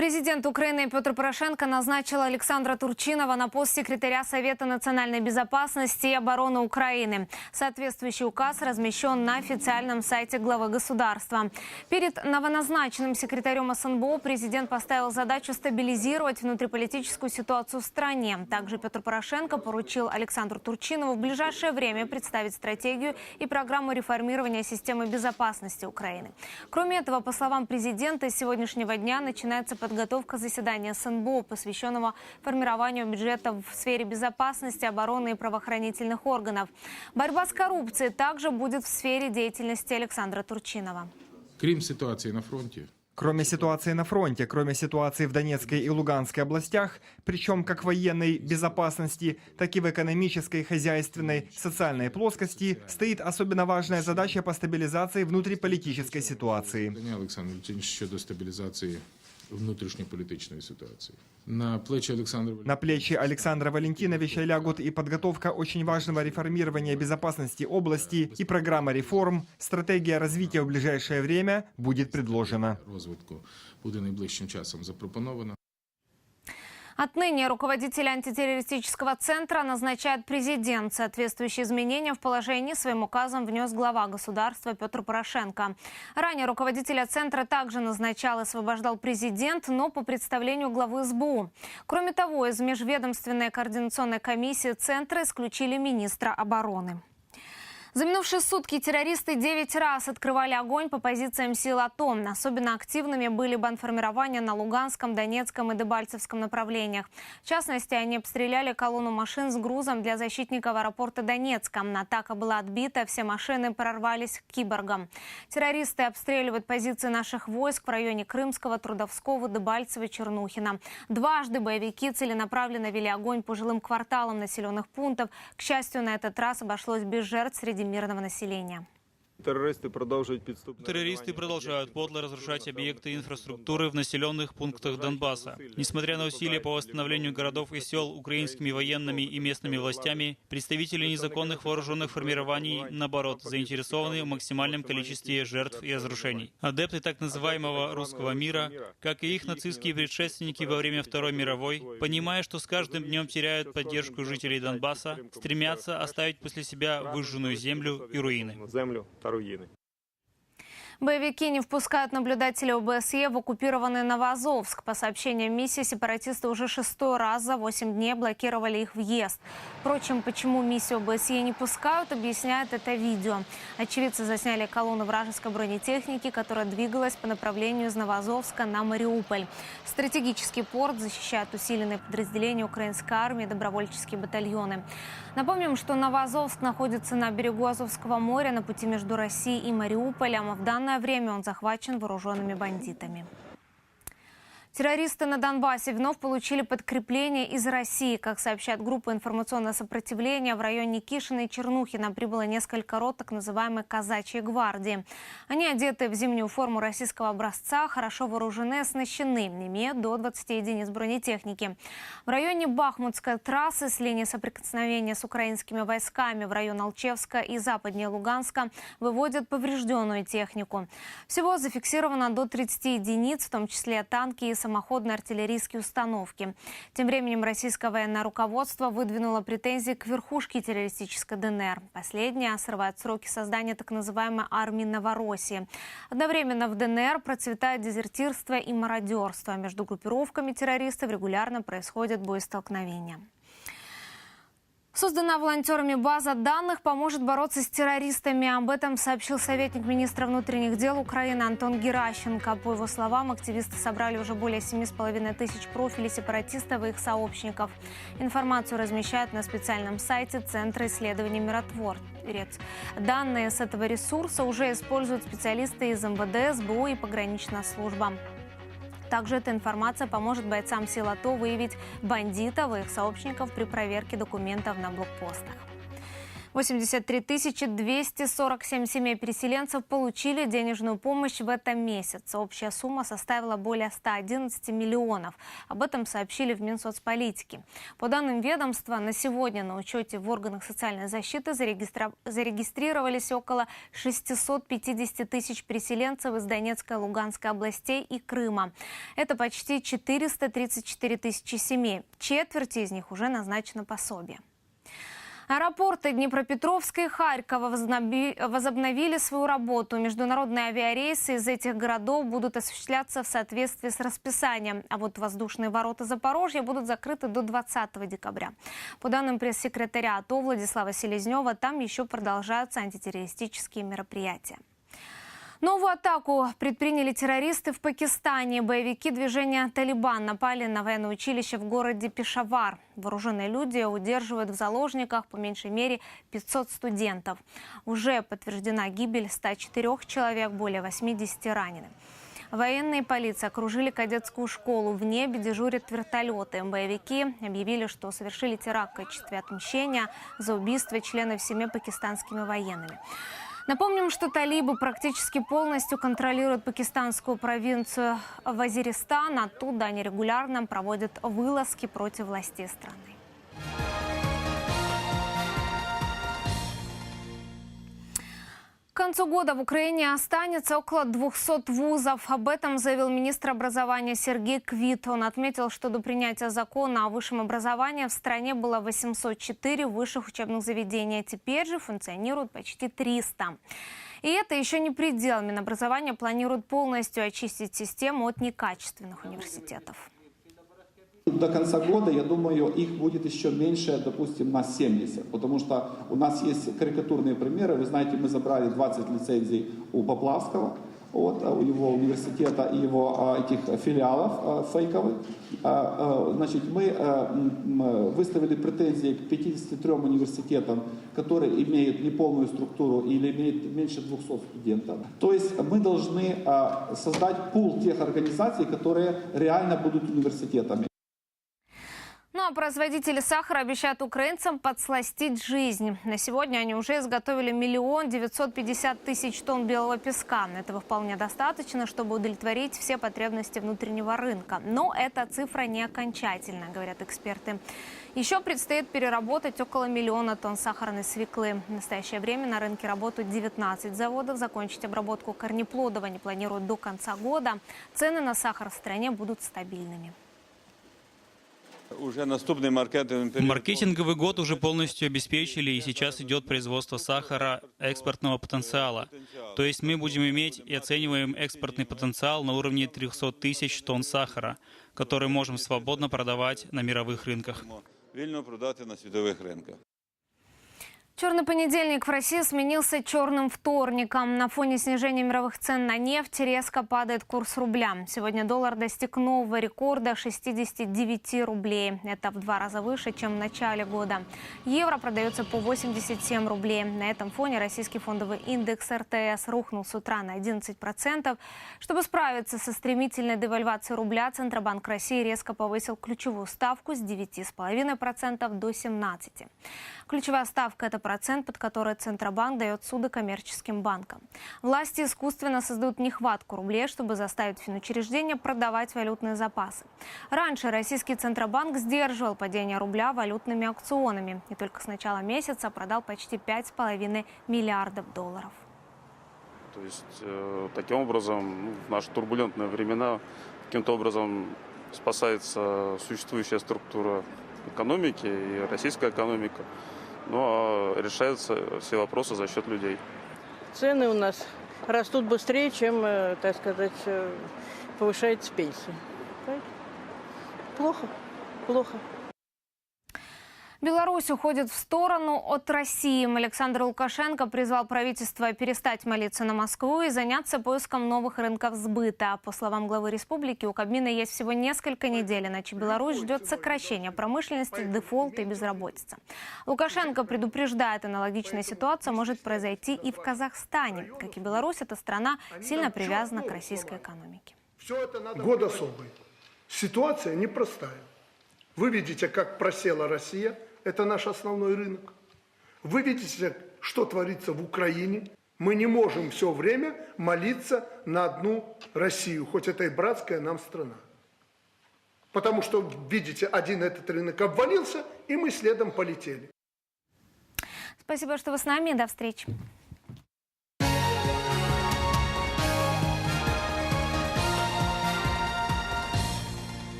Президент Украины Петр Порошенко назначил Александра Турчинова на пост секретаря Совета национальной безопасности и обороны Украины. Соответствующий указ размещен на официальном сайте главы государства. Перед новоназначенным секретарем СНБО президент поставил задачу стабилизировать внутриполитическую ситуацию в стране. Также Петр Порошенко поручил Александру Турчинову в ближайшее время представить стратегию и программу реформирования системы безопасности Украины. Кроме этого, по словам президента, с сегодняшнего дня начинается подготовка заседания СНБО, посвященного формированию бюджета в сфере безопасности, обороны и правоохранительных органов. Борьба с коррупцией также будет в сфере деятельности Александра Турчинова. Крім ситуації на фронті, Кроме ситуации на фронте, кроме ситуации в Донецкой и Луганской областях, причем как в военной безопасности, так и в экономической, хозяйственной, социальной плоскости, стоит особенно важная задача по стабилизации внутриполитической ситуации. Дання Олександр Лютінович щодо стабілізації внутрішньополітичної ситуації. На плечі Олександра На плечи Александра Валентиновича лягут и подготовка очень важного реформирования безопасности области и программа реформ. Стратегия развития в ближайшее время будет предложена. розвитку буде найближчим часом запропонована. Отныне руководителя антитеррористического центра назначает президент. Соответствующие изменения в положении своим указом внес глава государства Петр Порошенко. Ранее руководителя центра также назначал и освобождал президент, но по представлению главы СБУ. Кроме того, из межведомственной координационной комиссии центра исключили министра обороны. За минувшие сутки террористы 9 раз открывали огонь по позициям сил АТО. Особенно активными были бандформирования на Луганском, Донецком и Дебальцевском направлениях. В частности, они обстреляли колонну машин с грузом для защитников аэропорта Донецка. Атака была отбита, все машины прорвались к киборгам. Террористы обстреливают позиции наших войск в районе Крымского, Трудовского, Дебальцева Чернухина. Дважды боевики целенаправленно вели огонь по жилым кварталам населенных пунктов. К счастью, на этот раз обошлось без жертв среди мирного населения. Терористи продовжують підступне Террористы продолжают подло разрушать объекты инфраструктуры в населенных пунктах Донбасса. Несмотря на усилия по восстановлению городов и сел украинскими военными и местными властями, представители незаконных вооруженных формирований, наоборот, заинтересованы в максимальном количестве жертв и разрушений. Адепты так называемого «русского мира», как и их нацистские предшественники во время Второй мировой, понимая, что с каждым днем теряют поддержку жителей Донбасса, стремятся оставить после себя выжженную землю и руины. землю руїни. Боевики не впускают наблюдателей ОБСЕ в оккупированный Новоазовск. По сообщениям миссии, сепаратисты уже шестой раз за 8 дней блокировали их въезд. Впрочем, почему миссию ОБСЕ не пускают, объясняет это видео. Очевидцы засняли колонну вражеской бронетехники, которая двигалась по направлению из Новоазовска на Мариуполь. Стратегический порт защищают усиленные подразделения украинской армии и добровольческие батальоны. Напомним, что Новоазовск находится на берегу Азовского моря на пути между Россией и Мариуполем. а В данное время он захвачен вооруженными бандитами. Террористы на Донбассе вновь получили подкрепление из России. Как сообщает группа информационное сопротивление, в районе Кишина и Чернухина прибыло несколько рот так называемой «казачьей гвардии». Они одеты в зимнюю форму российского образца, хорошо вооружены и оснащены, имеют до 20 единиц бронетехники. В районе Бахмутской трассы с линии соприкосновения с украинскими войсками в район Алчевска и западнее Луганска выводят поврежденную технику. Всего зафиксировано до 30 единиц, в том числе танки и самоходные артиллерийские установки. Тем временем российское военное руководство выдвинуло претензии к верхушке террористической ДНР. Последняя срывает сроки создания так называемой армии Новороссии. Одновременно в ДНР процветает дезертирство и мародерство. Между группировками террористов регулярно происходят боестолкновения. Создана волонтерами база данных поможет бороться с террористами. Об этом сообщил советник министра внутренних дел Украины Антон Геращенко. По его словам, активисты собрали уже более 7,5 тысяч профилей сепаратистов и их сообщников. Информацию размещают на специальном сайте Центра исследований «Миротворец». Данные с этого ресурса уже используют специалисты из МВД, СБУ и пограничная служба. Также эта информация поможет бойцам сил АТО выявить бандитов и их сообщников при проверке документов на блокпостах. 83 247 семей переселенцев получили денежную помощь в этом месяце. Общая сумма составила более 111 миллионов. Об этом сообщили в Минсоцполитике. По данным ведомства, на сегодня на учете в органах социальной защиты зарегистра- зарегистрировались около 650 тысяч переселенцев из Донецкой Луганской областей и Крыма. Это почти 434 тысячи семей. Четверть из них уже назначено пособие. Аэропорты Днепропетровска и Харькова возобнови- возобновили свою работу. Международные авиарейсы из этих городов будут осуществляться в соответствии с расписанием. А вот воздушные ворота Запорожья будут закрыты до 20 декабря. По данным пресс-секретаря АТО Владислава Селезнева, там еще продолжаются антитеррористические мероприятия. Новую атаку предприняли террористы в Пакистане. Боевики движения «Талибан» напали на военное училище в городе Пешавар. Вооруженные люди удерживают в заложниках по меньшей мере 500 студентов. Уже подтверждена гибель 104 человек, более 80 ранены. Военные и полиция окружили кадетскую школу. В небе дежурят вертолеты. Боевики объявили, что совершили теракт в качестве отмщения за убийство членов семьи пакистанскими военными. Напомним, что талибы практически полностью контролируют пакистанскую провинцию Вазиристан. Оттуда они регулярно проводят вылазки против властей страны. К концу года в Украине останется около 200 вузов. Об этом заявил министр образования Сергей Квит. Он отметил, что до принятия закона о высшем образовании в стране было 804 высших учебных заведений. Теперь же функционируют почти 300. И это еще не предел. Минобразование планирует полностью очистить систему от некачественных университетов. До конца года, я думаю, их будет еще меньше, допустим, на 70, потому что у нас есть карикатурные примеры. Вы знаете, мы забрали 20 лицензий у Поплавского, вот, у его университета и его а, этих филиалов а, фейковых. А, а, значит, мы а, выставили претензии к 53 университетам, которые имеют неполную структуру или имеют меньше 200 студентов. То есть мы должны а, создать пул тех организаций, которые реально будут университетами. А производители сахара обещают украинцам подсластить жизнь. На сегодня они уже изготовили миллион девятьсот пятьдесят тысяч тонн белого песка. Этого вполне достаточно, чтобы удовлетворить все потребности внутреннего рынка. Но эта цифра не окончательная, говорят эксперты. Еще предстоит переработать около миллиона тонн сахарной свеклы. В настоящее время на рынке работают 19 заводов. Закончить обработку корнеплодов они планируют до конца года. Цены на сахар в стране будут стабильными. Уже наступний маркетинговий період. Маркетинговый год уже полностью обеспечили, и сейчас идет производство сахара экспортного потенциала. То есть мы будем иметь и оцениваем экспортный потенциал на уровне 300 тысяч тонн сахара, который можем свободно продавать на мировых рынках. Вільно продати на світових ринках. Черный понедельник в России сменился черным вторником. На фоне снижения мировых цен на нефть резко падает курс рубля. Сегодня доллар достиг нового рекорда 69 рублей. Это в два раза выше, чем в начале года. Евро продается по 87 рублей. На этом фоне российский фондовый индекс РТС рухнул с утра на 11%. Чтобы справиться со стремительной девальвацией рубля, Центробанк России резко повысил ключевую ставку с 9,5% до 17%. Ключевая ставка – это процент, под который Центробанк дает суды коммерческим банкам. Власти искусственно создают нехватку рублей, чтобы заставить финучреждения продавать валютные запасы. Раньше российский Центробанк сдерживал падение рубля валютными аукционами. И только с начала месяца продал почти 5,5 миллиардов долларов. То есть э, таким образом ну, в наши турбулентные времена каким-то образом спасается существующая структура экономики и российская экономика. Ну а решаются все вопросы за счет людей. Цены у нас растут быстрее, чем, э, так сказать, э, повышается пенсия. Плохо, плохо. Беларусь уходит в сторону от России. Александр Лукашенко призвал правительство перестать молиться на Москву и заняться поиском новых рынков сбыта. По словам главы республики, у Кабмина есть всего несколько недель, иначе Беларусь ждет сокращения промышленности, дефолта и безработицы. Лукашенко предупреждает, аналогичная ситуация может произойти и в Казахстане. Как и Беларусь, эта страна сильно привязана к российской экономике. Год особый. Ситуация непростая. Вы видите, как просела Россия. Это наш основной рынок. Вы видите, что творится в Украине. Мы не можем все время молиться на одну Россию, хоть это и братская нам страна. Потому что, видите, один этот рынок обвалился, и мы следом полетели. Спасибо, что вы с нами. До встречи.